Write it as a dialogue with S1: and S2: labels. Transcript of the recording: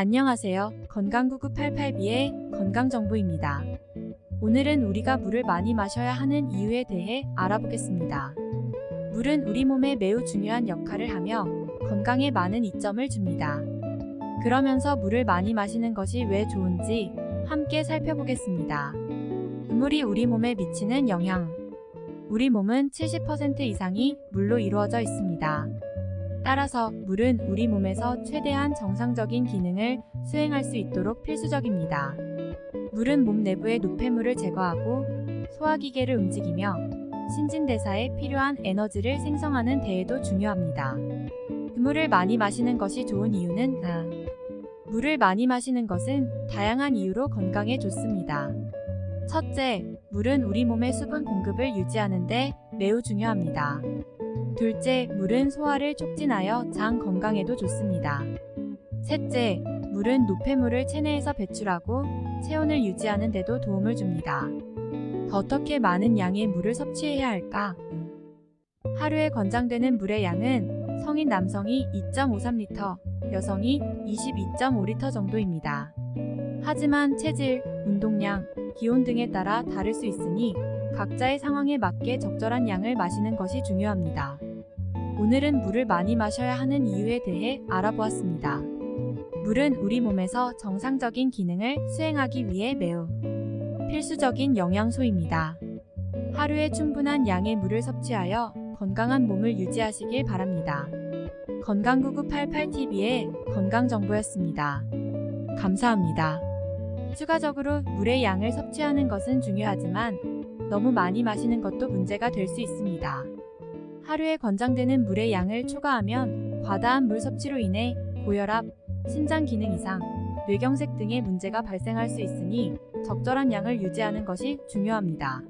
S1: 안녕하세요. 건강구구 88B의 건강정보입니다. 오늘은 우리가 물을 많이 마셔야 하는 이유에 대해 알아보겠습니다. 물은 우리 몸에 매우 중요한 역할을 하며 건강에 많은 이점을 줍니다. 그러면서 물을 많이 마시는 것이 왜 좋은지 함께 살펴보겠습니다. 물이 우리 몸에 미치는 영향. 우리 몸은 70% 이상이 물로 이루어져 있습니다. 따라서 물은 우리 몸에서 최대한 정상적인 기능을 수행할 수 있도록 필수적입니다. 물은 몸 내부의 노폐물을 제거하고 소화기계를 움직이며 신진대사에 필요한 에너지를 생성하는 데에도 중요합니다. 물을 많이 마시는 것이 좋은 이유는 아, 물을 많이 마시는 것은 다양한 이유로 건강에 좋습니다. 첫째, 물은 우리 몸의 수분 공급을 유지하는 데 매우 중요합니다. 둘째, 물은 소화를 촉진하여 장 건강에도 좋습니다. 셋째, 물은 노폐물을 체내에서 배출하고 체온을 유지하는 데도 도움을 줍니다. 어떻게 많은 양의 물을 섭취해야 할까? 하루에 권장되는 물의 양은 성인 남성이 2.53리터, 여성이 22.5리터 정도입니다. 하지만 체질, 운동량, 기온 등에 따라 다를 수 있으니 각자의 상황에 맞게 적절한 양을 마시는 것이 중요합니다. 오늘은 물을 많이 마셔야 하는 이유에 대해 알아보았습니다. 물은 우리 몸에서 정상적인 기능을 수행하기 위해 매우 필수적인 영양소입니다. 하루에 충분한 양의 물을 섭취하여 건강한 몸을 유지하시길 바랍니다. 건강구구 88TV의 건강정보였습니다. 감사합니다. 추가적으로 물의 양을 섭취하는 것은 중요하지만 너무 많이 마시는 것도 문제가 될 수 있습니다. 하루에 권장되는 물의 양을 초과하면 과다한 물 섭취로 인해 고혈압, 신장 기능 이상, 뇌경색 등의 문제가 발생할 수 있으니 적절한 양을 유지하는 것이 중요합니다.